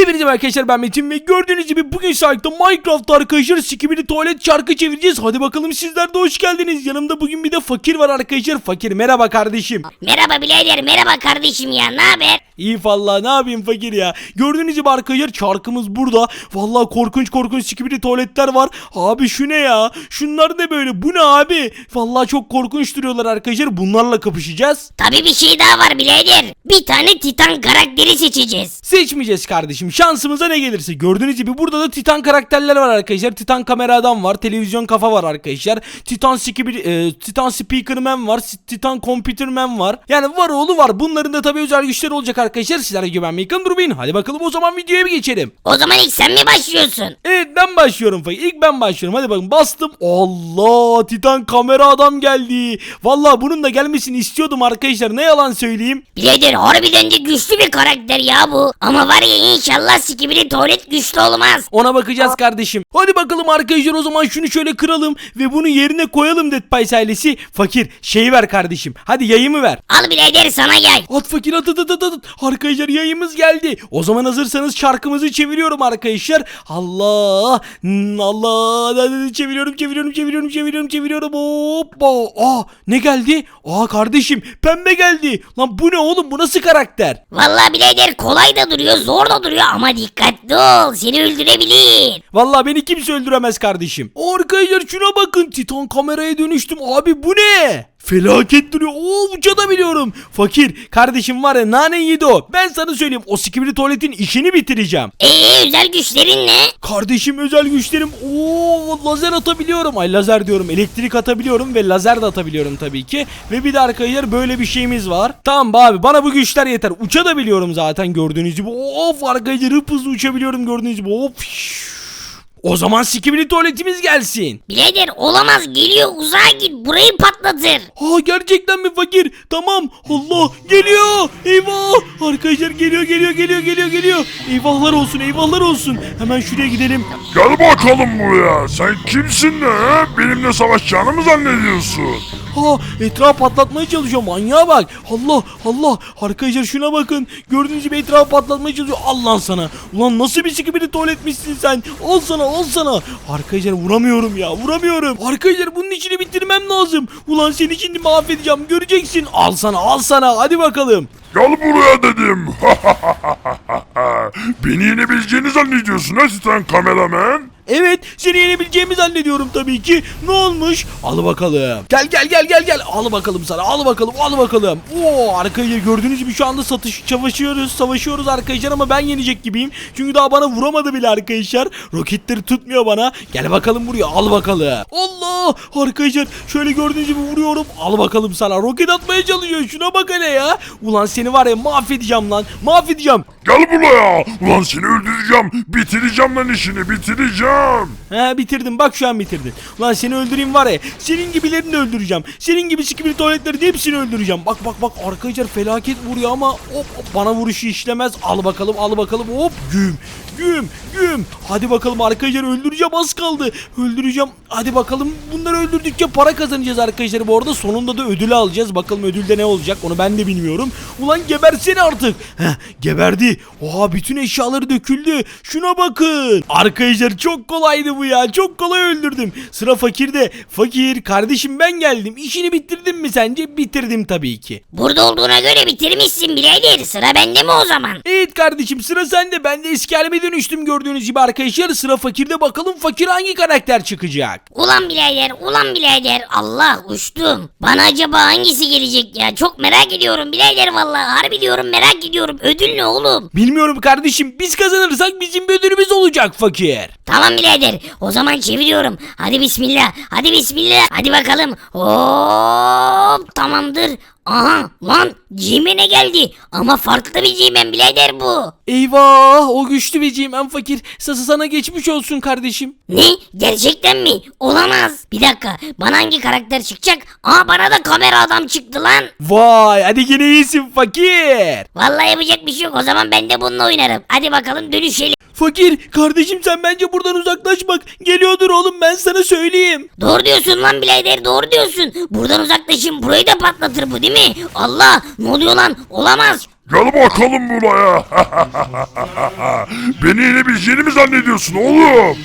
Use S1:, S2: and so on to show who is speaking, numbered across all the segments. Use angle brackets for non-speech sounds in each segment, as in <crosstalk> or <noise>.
S1: He Hepinize merhaba arkadaşlar ben Metin ve gördüğünüz gibi bugün sahipte Minecraft arkadaşlar Skibidi tuvalet çarkı çevireceğiz. Hadi bakalım sizler de hoş geldiniz. Yanımda bugün bir de fakir var arkadaşlar. Fakir merhaba kardeşim.
S2: Merhaba birader merhaba kardeşim ya ne haber?
S1: İyi vallahi ne yapayım fakir ya. Gördüğünüz gibi arkadaşlar çarkımız burada. Vallahi korkunç korkunç Skibidi tuvaletler var. Abi şu ne ya? Şunlar ne böyle? Bu ne abi? Vallahi çok korkunç duruyorlar arkadaşlar. Bunlarla kapışacağız.
S2: Tabii bir şey daha var birader. Bir tane titan karakteri seçeceğiz.
S1: Seçmeyeceğiz kardeşim. Şansımıza ne gelirse. Gördüğünüz gibi burada da Titan karakterler var arkadaşlar. Titan kamera adam var. Televizyon kafa var arkadaşlar. Titan e, Titan Speakerman var. S- Titan Computerman var. Yani var oğlu var. Bunların da tabii özel güçleri olacak arkadaşlar. Sizlere güvenmeyi kan durmayın. Hadi bakalım o zaman videoya bir geçelim.
S2: O zaman ilk sen mi başlıyorsun?
S1: Evet ben başlıyorum Fay. İlk ben başlıyorum. Hadi bakın bastım. Allah Titan kamera adam geldi. Vallahi bunun da gelmesini istiyordum arkadaşlar. Ne yalan söyleyeyim.
S2: Birader harbiden de güçlü bir karakter ya bu. Ama var ya inşallah sikibili tuvalet güçlü olmaz.
S1: Ona bakacağız kardeşim. Hadi bakalım arkadaşlar o zaman şunu şöyle kıralım ve bunu yerine koyalım Dead Pies ailesi. Fakir şeyi ver kardeşim. Hadi yayımı ver.
S2: Al birader sana gel.
S1: At fakir at at at at, at. Arkadaşlar yayımız geldi. O zaman hazırsanız şarkımızı çeviriyorum arkadaşlar. Allah. Allah. Çeviriyorum çeviriyorum çeviriyorum çeviriyorum çeviriyorum. Hoppa. Aa ne geldi? Aa kardeşim pembe geldi. Lan bu ne oğlum bu nasıl karakter?
S2: Vallahi birader kolay da duruyor zor da duruyor ama dikkatli ol seni öldürebilir.
S1: Vallahi beni kimse öldüremez kardeşim. Arkadaşlar şuna bakın. Titan kameraya dönüştüm. Abi bu ne? Felaket duruyor. Oo uçabiliyorum. Fakir kardeşim var ya nane yedi o. Ben sana söyleyeyim o sikibili tuvaletin işini bitireceğim.
S2: Eee özel güçlerin ne?
S1: Kardeşim özel güçlerim. Oo lazer atabiliyorum. Ay lazer diyorum. Elektrik atabiliyorum ve lazer de atabiliyorum tabii ki. Ve bir de arkadaşlar böyle bir şeyimiz var. Tamam be abi bana bu güçler yeter. Uçabiliyorum zaten gördüğünüz gibi. Of arkadaşlar hıp hızlı uçabiliyorum gördüğünüz gibi. Of. O zaman sikibili tuvaletimiz gelsin.
S2: Birader olamaz geliyor uzağa git burayı patlatır.
S1: Ha gerçekten mi fakir? Tamam. Allah geliyor. Eyvah. Arkadaşlar geliyor geliyor geliyor geliyor geliyor. Eyvahlar olsun eyvahlar olsun. Hemen şuraya gidelim.
S3: Gel bakalım buraya. Sen kimsin de he? Benimle savaşacağını mı zannediyorsun?
S1: Ha etraf patlatmaya çalışıyor manyağa bak. Allah Allah arkadaşlar şuna bakın. Gördüğünüz gibi etrafı patlatmaya çalışıyor. Allah sana. Ulan nasıl bir sikibili tuvaletmişsin sen. Al sana al sana. Arkadaşlar vuramıyorum ya vuramıyorum. Arkadaşlar bunun içini bitirmem lazım. Ulan seni şimdi mahvedeceğim göreceksin. Al sana al sana hadi bakalım.
S3: Gel buraya dedim. <laughs> Beni yenebileceğini zannediyorsun ha Titan kameraman?
S1: Evet seni yenebileceğimi zannediyorum tabii ki. Ne olmuş? Al bakalım. Gel gel gel gel gel. Al bakalım sana. Al bakalım. Al bakalım. Oo arkadaşlar gördüğünüz gibi şu anda satış savaşıyoruz. Savaşıyoruz arkadaşlar ama ben yenecek gibiyim. Çünkü daha bana vuramadı bile arkadaşlar. Roketleri tutmuyor bana. Gel bakalım buraya. Al bakalım. Allah! Arkadaşlar şöyle gördüğünüz gibi vuruyorum. Al bakalım sana. Roket atmaya çalışıyor. Şuna bak hele ya. Ulan seni var ya mahvedeceğim lan. Mahvedeceğim.
S3: Gel buraya. Ulan seni öldüreceğim. Bitireceğim lan işini bitireceğim.
S1: He bitirdim bak şu an bitirdin. Ulan seni öldüreyim var ya. Senin gibilerini öldüreceğim. Senin gibi sikibili tuvaletlerin hepsini öldüreceğim. Bak bak bak arkadaşlar felaket vuruyor ama hop, hop, bana vuruşu işlemez. Al bakalım al bakalım hop güm güm güm. Hadi bakalım arkadaşlar öldüreceğim az kaldı. Öldüreceğim. Hadi bakalım bunları öldürdükçe para kazanacağız arkadaşlar. Bu arada sonunda da ödülü alacağız. Bakalım ödülde ne olacak onu ben de bilmiyorum. Ulan gebersene artık. Heh geberdi. Oha bütün eşyaları döküldü. Şuna bakın. Arkadaşlar çok kolaydı bu ya. Çok kolay öldürdüm. Sıra fakirde. Fakir kardeşim ben geldim. İşini bitirdin mi sence? Bitirdim tabii ki.
S2: Burada olduğuna göre bitirmişsin birader sıra bende mi o zaman?
S1: Evet kardeşim sıra sende. Ben de eski halime dönüştüm gördüğünüz gibi arkadaşlar. Sıra fakirde bakalım fakir hangi karakter çıkacak.
S2: Ulan birader ulan birader Allah uçtum. Bana acaba hangisi gelecek ya çok merak ediyorum birader vallahi harbi diyorum merak ediyorum ödül ne oğlum?
S1: Bilmiyorum kardeşim. Biz kazanırsak bizim bir ödülümüz olacak fakir.
S2: Tamam birader o zaman çeviriyorum hadi bismillah hadi bismillah hadi bakalım hop tamamdır. Aha lan Cimen'e geldi ama farklı bir Cimen birader bu.
S1: Eyvah o güçlü beciyim en fakir. Sası sana geçmiş olsun kardeşim.
S2: Ne? Gerçekten mi? Olamaz. Bir dakika. Bana hangi karakter çıkacak? Aa bana da kamera adam çıktı lan.
S1: Vay hadi yine iyisin fakir.
S2: Vallahi yapacak bir şey yok. O zaman ben de bununla oynarım. Hadi bakalım dönüşelim.
S1: Fakir kardeşim sen bence buradan uzaklaş bak. Geliyordur oğlum ben sana söyleyeyim.
S2: Doğru diyorsun lan birader doğru diyorsun. Buradan uzaklaşın burayı da patlatır bu değil mi? Allah ne oluyor lan? Olamaz.
S3: Gel bakalım buraya. <laughs> Beni yenebileceğini mi zannediyorsun oğlum?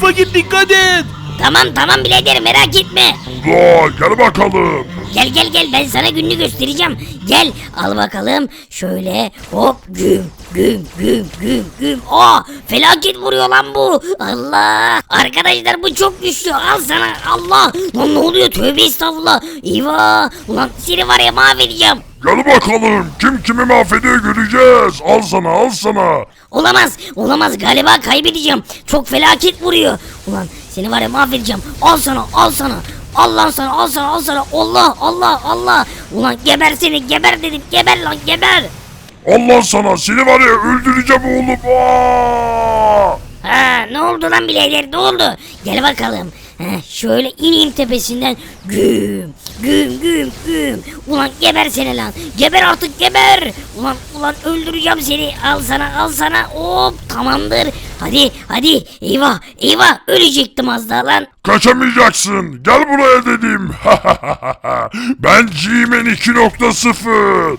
S1: Fakir dikkat et.
S2: Tamam tamam birader merak etme.
S3: Dur gel bakalım.
S2: Gel gel gel ben sana gününü göstereceğim. Gel al bakalım. Şöyle hop güm güm güm güm güm. Aa felaket vuruyor lan bu. Allah. Arkadaşlar bu çok güçlü. Al sana Allah. Lan ne oluyor tövbe estağfurullah. Eyvah. Ulan seni var ya mahvedeceğim.
S3: Gel bakalım kim kimi mahvediyor göreceğiz. Al sana al sana.
S2: Olamaz. Olamaz galiba kaybedeceğim. Çok felaket vuruyor. Ulan seni var ya mahvedeceğim. Al sana al sana. Al lan sana al sana al sana. Allah Allah Allah. Ulan geber seni geber dedim. Geber lan geber.
S3: Allah sana seni var ya öldüreceğim oğlum. Aa!
S2: Ha ne oldu lan birader ne oldu? Gel bakalım. Heh, şöyle ineyim tepesinden. Güm güm güm güm. Ulan geber seni lan. Geber artık geber. Ulan ulan öldüreceğim seni. Al sana al sana. Hop tamamdır. Hadi hadi. Eyvah eyvah ölecektim az daha lan.
S3: Kaçamayacaksın. Gel buraya dedim. <laughs> ben G-Man 2.0.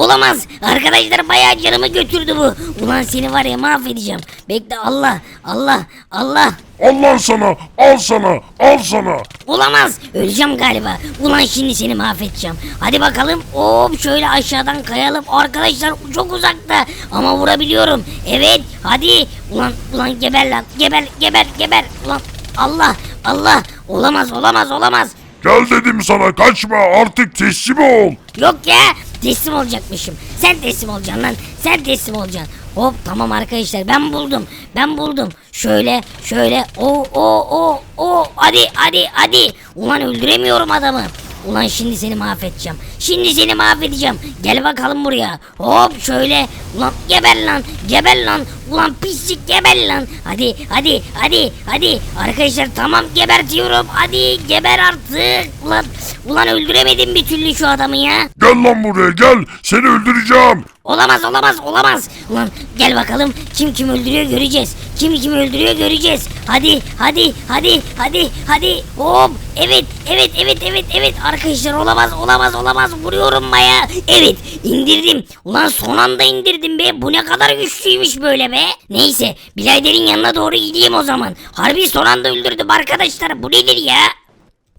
S2: Olamaz. Arkadaşlar bayağı canımı götürdü bu. Ulan seni var ya mahvedeceğim. Bekle Allah Allah Allah.
S3: Allah sana, al sana, al sana.
S2: Olamaz. Öleceğim galiba. Ulan şimdi seni mahvedeceğim. Hadi bakalım. Hop şöyle aşağıdan kayalım. Arkadaşlar çok uzakta. Ama vurabiliyorum. Evet. Hadi. Ulan ulan geber lan. Geber geber geber. Ulan Allah Allah. Olamaz olamaz olamaz.
S3: Gel dedim sana kaçma artık teslim ol.
S2: Yok ya. Teslim olacakmışım. Sen teslim olacaksın lan. Sen teslim olacaksın. Hop tamam arkadaşlar ben buldum. Ben buldum. Şöyle şöyle o o o o hadi hadi hadi. Ulan öldüremiyorum adamı. Ulan şimdi seni mahvedeceğim. Şimdi seni mahvedeceğim. Gel bakalım buraya. Hop şöyle. Ulan geber lan. Geber lan. Ulan pislik geber lan. Hadi hadi hadi hadi. Arkadaşlar tamam gebertiyorum. Hadi geber artık. Ulan, ulan öldüremedim bir türlü şu adamı ya.
S3: Gel lan buraya gel seni öldüreceğim.
S2: Olamaz olamaz olamaz. Ulan gel bakalım kim kim öldürüyor göreceğiz. Kim kim öldürüyor göreceğiz. Hadi hadi hadi hadi hadi. Hop evet evet evet evet evet arkadaşlar olamaz olamaz olamaz vuruyorum baya. Evet indirdim. Ulan son anda indirdim be. Bu ne kadar güçlüymüş böyle be. Neyse biraderin yanına doğru gideyim o zaman. Harbi son anda öldürdüm arkadaşlar. Bu nedir ya?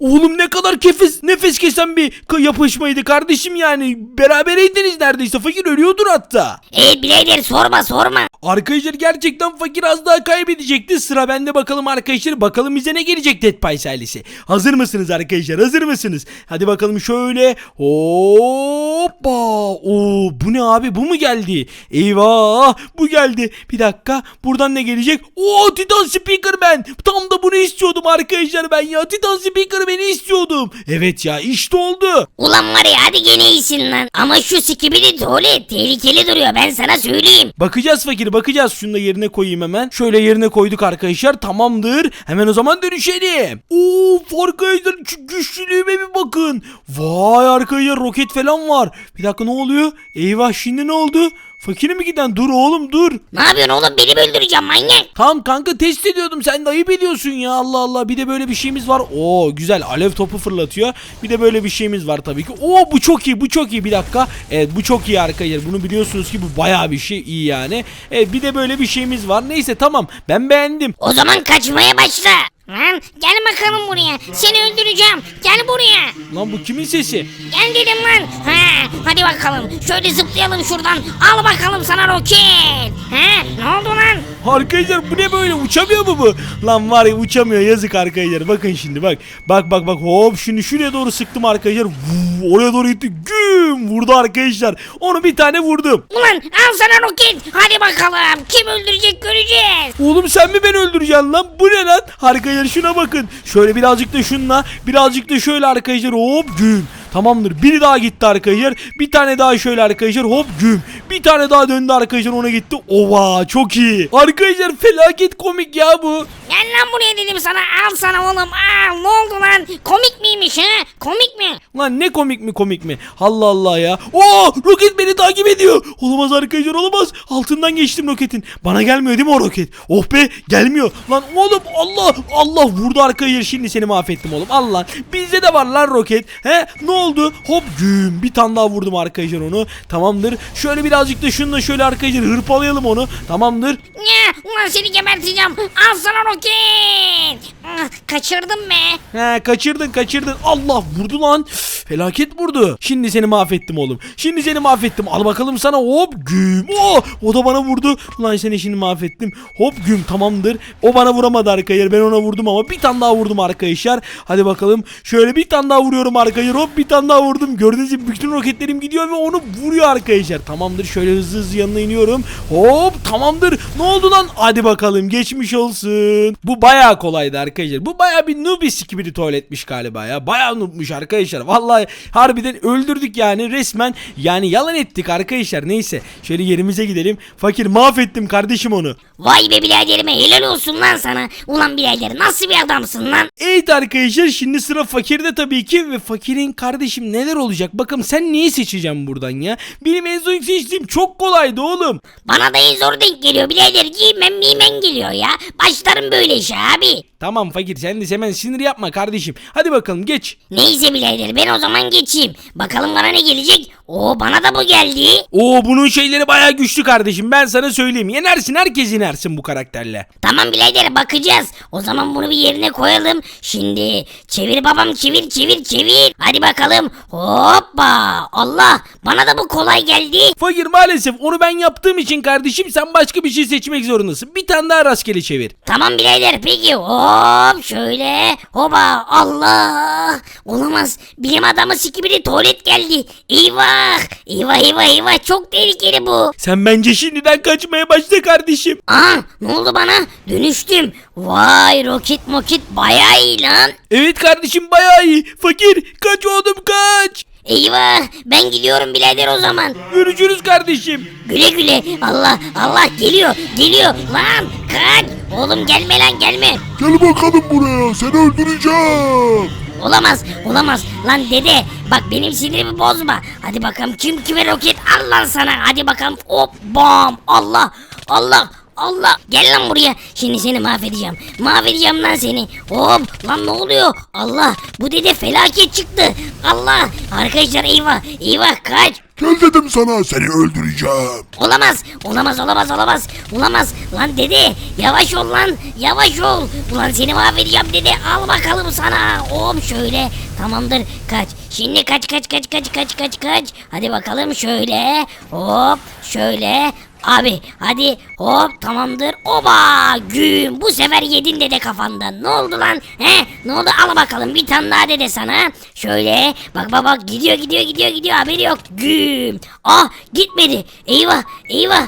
S1: Oğlum ne kadar kefes, nefes kesen bir yapışmaydı kardeşim yani. Berabereydiniz neredeyse. Fakir ölüyordur hatta.
S2: Evet birader sorma sorma.
S1: Arkadaşlar gerçekten fakir az daha kaybedecekti. Sıra bende bakalım arkadaşlar. Bakalım bize ne gelecek Dead Pies ailesi. Hazır mısınız arkadaşlar? Hazır mısınız? Hadi bakalım şöyle. Hoppa. Oo, bu ne abi? Bu mu geldi? Eyvah. Bu geldi. Bir dakika. Buradan ne gelecek? Oo Titan Speaker ben. Tam da bunu istiyordum arkadaşlar ben ya. Titan Speaker beni istiyordum. Evet ya işte oldu.
S2: Ulan var ya hadi gene iyisin lan. Ama şu sikibidi tuvalet tehlikeli duruyor ben sana söyleyeyim.
S1: Bakacağız fakir bakacağız. Şunu da yerine koyayım hemen. Şöyle yerine koyduk arkadaşlar. Tamamdır. Hemen o zaman dönüşelim. Of arkadaşlar şu güçlülüğüme bir bakın. Vay arkadaşlar roket falan var. Bir dakika ne oluyor? Eyvah şimdi ne oldu? Fakire mi giden? Dur oğlum dur.
S2: Ne yapıyorsun oğlum beni mi öldüreceğim manyak?
S1: Tamam kanka test ediyordum sen de ayıp ediyorsun ya Allah Allah bir de böyle bir şeyimiz var. Oo güzel alev topu fırlatıyor. Bir de böyle bir şeyimiz var tabii ki. Oo bu çok iyi bu çok iyi bir dakika. Evet bu çok iyi arkadaşlar bunu biliyorsunuz ki bu bayağı bir şey iyi yani. Evet bir de böyle bir şeyimiz var. Neyse tamam ben beğendim.
S2: O zaman kaçmaya başla. Lan gel bakalım buraya. Seni öldüreceğim. Gel buraya.
S1: Lan bu kimin sesi?
S2: Gel dedim lan. Ha, hadi bakalım. Şöyle zıplayalım şuradan. Al bakalım sana roket. Ha, ne oldu lan?
S1: Arkadaşlar bu ne böyle uçamıyor mu bu? Lan var ya uçamıyor yazık arkadaşlar bakın şimdi bak. Bak bak bak hop şimdi şuraya doğru sıktım arkadaşlar. Vuu, oraya doğru gitti güm vurdu arkadaşlar. Onu bir tane vurdum.
S2: Ulan al sana roket. Hadi bakalım. Kim öldürecek göreceğiz.
S1: Oğlum sen mi beni öldüreceksin lan? Bu ne lan? Arkadaşlar şuna bakın. Şöyle birazcık da şunla. Birazcık da şöyle arkadaşlar. Hop güm. Tamamdır. Biri daha gitti arkadaşlar. Bir tane daha şöyle arkadaşlar. Hop güm. Bir tane daha döndü arkadaşlar ona gitti. Ova çok iyi. Arkadaşlar felaket komik ya bu.
S2: Gel lan buraya dedim sana. Al sana oğlum. Al. Ne oldu lan? Komik miymiş ha? Komik mi?
S1: Lan ne komik mi komik mi? Allah Allah ya. Oo roket beni takip ediyor. Olamaz arkadaşlar olamaz. Altından geçtim roketin. Bana gelmiyor değil mi o roket? Oh be gelmiyor. Lan oğlum Allah Allah vurdu arkadaşlar şimdi seni mahvettim oğlum. Allah bizde de var lan roket. He ne oldu? Hop güm bir tane daha vurdum arkadaşlar onu. Tamamdır. Şöyle birazcık da şununla şöyle arkadaşlar hırpalayalım onu. Tamamdır.
S2: Ya, ulan seni geberteceğim. Al sana roket. Ah, Kaçırdım be.
S1: He kaçırdın kaçırdın. Allah vurdu lan. Felaket vurdu. Şimdi seni mahvettim oğlum. Şimdi seni mahvettim. Al bakalım sana hop güm. Oh, o da bana vurdu. Ulan seni şimdi mahvettim. Hop güm tamamdır. O bana vuramadı arkadaşlar. Ben ona vurdum ama bir tane daha vurdum arkadaşlar. Hadi bakalım. Şöyle bir tane daha vuruyorum arkadaşlar. Hop bir tane daha vurdum. Gördüğünüz gibi bütün roketlerim gidiyor ve onu vuruyor arkadaşlar. Tamamdır. Şöyle hızlı hızlı yanına iniyorum. Hop tamamdır. Ne oldu lan? Hadi bakalım. Geçmiş olsun. Bu bayağı kolaydı arkadaşlar. Bu bayağı bir nubis gibi bir tuvaletmiş galiba ya. Bayağı noobmuş arkadaşlar. Vallahi harbiden öldürdük yani resmen. Yani yalan ettik arkadaşlar. Neyse. Şöyle yerimize gidelim. Fakir mahvettim kardeşim onu.
S2: Vay be biraderime helal olsun lan sana. Ulan birader nasıl bir adamsın lan?
S1: Evet arkadaşlar şimdi sıra fakirde tabii ki ve fakirin kardeşim neler olacak bakalım sen niye seçeceğim buradan ya benim en son seçtiğim çok kolaydı oğlum
S2: Bana da en zor denk geliyor birader giymem miymen geliyor ya. Başlarım böyle işe abi.
S1: tamam fakir sen de hemen sinir yapma kardeşim hadi bakalım geç
S2: Neyse birader ben o zaman geçeyim. Bakalım bana ne gelecek? Oo bana da bu geldi.
S1: Oo bunun şeyleri bayağı güçlü kardeşim ben sana söyleyeyim yenersin herkes yenersin bu karakterle
S2: Tamam birader bakacağız. O zaman bunu bir yerine koyalım. Şimdi çevir babam çevir çevir çevir. Hadi bakalım. Hoppa. Allah bana da bu kolay geldi.
S1: Fakir maalesef onu ben yaptığım için kardeşim sen başka bir şey seçmek zorundasın. Bir tane daha rastgele çevir.
S2: Tamam birader peki. Hop şöyle. Hoba Allah! Olamaz. Bilim adamı sikibiri tuvalet geldi. Eyvah! Eyvah eyvah eyvah. Çok tehlikeli bu.
S1: Sen bence şimdiden kaçmaya başla kardeşim.
S2: Aa ne oldu bana? Dönüştüm. Vay roket moket bayağı iyi lan.
S1: Evet kardeşim bayağı iyi. Fakir kaç oğlum kaç
S2: eyvah ben gidiyorum birader o zaman
S1: Görüşürüz kardeşim.
S2: güle güle Allah Allah geliyor geliyor lan kaç oğlum gelme lan gelme
S3: Gel bakalım buraya seni öldüreceğim.
S2: Olamaz, olamaz. Lan dede, bak benim sinirimi bozma. Hadi bakalım kim kime roket al lan sana. Hadi bakalım hop bam. Allah, Allah, Allah. Gel lan buraya. Şimdi seni mahvedeceğim. Mahvedeceğim lan seni. Hop lan ne oluyor? Allah, bu dede felaket çıktı. Allah. Arkadaşlar eyvah, eyvah kaç.
S3: Gel dedim sana seni öldüreceğim.
S2: Olamaz, olamaz, olamaz, olamaz, olamaz. Lan dede, yavaş ol lan, yavaş ol. Ulan seni mahvedeceğim dede, al bakalım sana. Hop şöyle, tamamdır, kaç. Şimdi kaç, kaç, kaç, kaç, kaç, kaç, kaç. Hadi bakalım şöyle, hop, şöyle. Abi hadi. Hop tamamdır. Oba! Güm! Bu sefer yedin dede kafandan. Ne oldu lan? He? Ne oldu? Al bakalım bir tane daha dede sana. Şöyle. Bak bak bak. Gidiyor gidiyor gidiyor gidiyor. Haberi yok. Güm! Ah gitmedi. Eyvah eyvah.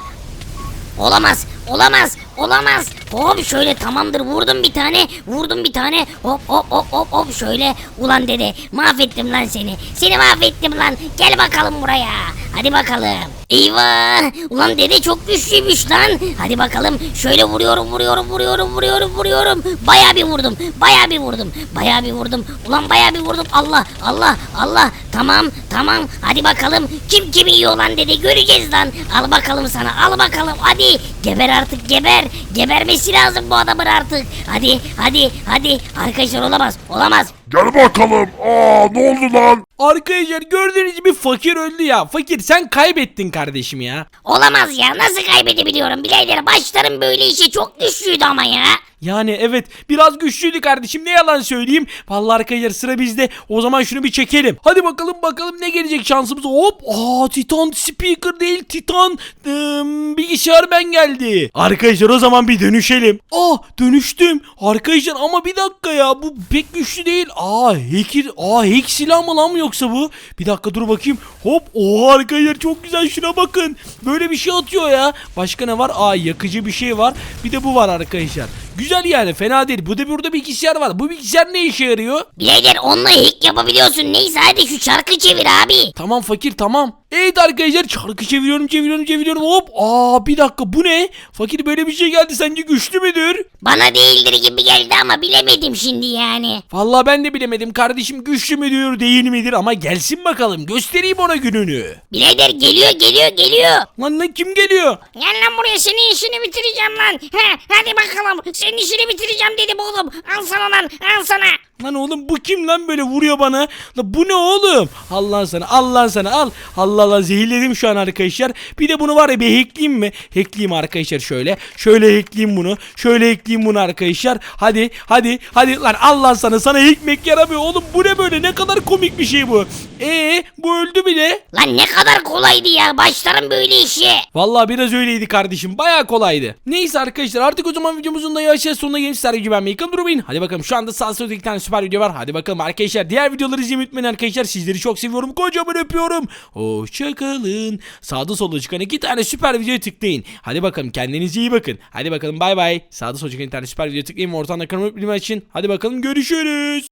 S2: Olamaz, olamaz, olamaz. Hop şöyle tamamdır vurdum bir tane, vurdum bir tane. Hop hop hop hop hop şöyle. Ulan dede mahvettim lan seni. Seni mahvettim lan. Gel bakalım buraya. Hadi bakalım. Eyvah. Ulan dede çok güçlüymüş lan. Hadi bakalım. Şöyle vuruyorum, vuruyorum, vuruyorum, vuruyorum, vuruyorum. Bayağı bir vurdum. Bayağı bir vurdum. Bayağı bir vurdum. Ulan bayağı bir vurdum. Allah, Allah, Allah. Tamam, tamam. Hadi bakalım. Kim kimi yiyor lan dede göreceğiz lan. Al bakalım sana. Al bakalım. Hadi. Geber artık geber. Gebermesi lazım bu adamın artık. Hadi, hadi, hadi. Arkadaşlar olamaz. Olamaz.
S3: Gel bakalım. Aa ne oldu lan?
S1: Arkadaşlar gördüğünüz gibi fakir öldü ya. Fakir sen kaybettin kardeşim ya.
S2: Olamaz ya. Nasıl kaybedebiliyorum birader? Başlarım böyle işe çok güçlüydü ama ya.
S1: Yani evet biraz güçlüydü kardeşim ne yalan söyleyeyim. Vallahi arkadaşlar sıra bizde. O zaman şunu bir çekelim. Hadi bakalım bakalım ne gelecek şansımıza. Hop. Aa Titan speaker değil Titan ım, bilgisayar ben geldi. Arkadaşlar o zaman bir dönüşelim. Aa dönüştüm. Arkadaşlar ama bir dakika ya bu pek güçlü değil. Aa hacker. Aa hack silah mı lan yoksa bu? Bir dakika dur bakayım. Hop. Oha arkadaşlar çok güzel şuna bakın. Böyle bir şey atıyor ya. Başka ne var? Aa yakıcı bir şey var. Bir de bu var arkadaşlar. Güzel yani fena değil. Bu da burada bilgisayar var. Bu bilgisayar ne işe yarıyor?
S2: Birader onunla hack yapabiliyorsun. Neyse hadi şu çarkı çevir abi.
S1: Tamam fakir tamam. Evet arkadaşlar çarkı çeviriyorum çeviriyorum çeviriyorum hop. Aa bir dakika bu ne? Fakir böyle bir şey geldi sence güçlü müdür?
S2: Bana değildir gibi geldi ama bilemedim şimdi yani.
S1: Vallahi ben de bilemedim kardeşim güçlü müdür değil midir ama gelsin bakalım göstereyim ona gününü.
S2: Birader geliyor geliyor geliyor.
S1: Lan lan kim geliyor?
S2: Gel lan buraya senin işini bitireceğim lan. He, hadi bakalım senin işini bitireceğim dedim oğlum. Al sana lan al sana.
S1: Lan oğlum bu kim lan böyle vuruyor bana? Lan bu ne oğlum? Allah sana Allah sana al. Allah Allah zehirledim şu an arkadaşlar. Bir de bunu var ya bir hackleyeyim mi? Hackleyeyim arkadaşlar şöyle. Şöyle hackleyeyim bunu. Şöyle hackleyeyim bunu arkadaşlar. Hadi hadi hadi lan Allah sana sana hikmek yaramıyor oğlum. Bu ne böyle ne kadar komik bir şey bu. Ee bu öldü bile.
S2: Lan ne kadar kolaydı ya başlarım böyle işe.
S1: Vallahi biraz öyleydi kardeşim. Bayağı kolaydı. Neyse arkadaşlar artık o zaman videomuzun da yavaş sonuna gelmiş. Sizler güvenmeyi yakın durmayın. Hadi bakalım şu anda sağ solda iki tane süper video var. Hadi bakalım arkadaşlar. Diğer videoları izlemeyi unutmayın arkadaşlar. Sizleri çok seviyorum. Kocaman öpüyorum. Hoşçakalın. Sağda solda çıkan iki tane süper videoya tıklayın. Hadi bakalım kendinize iyi bakın. Hadi bakalım bay bay. Sağda solda çıkan iki tane süper videoya tıklayın. ve Ortadan da kanalıma bildirim açın. Hadi bakalım görüşürüz.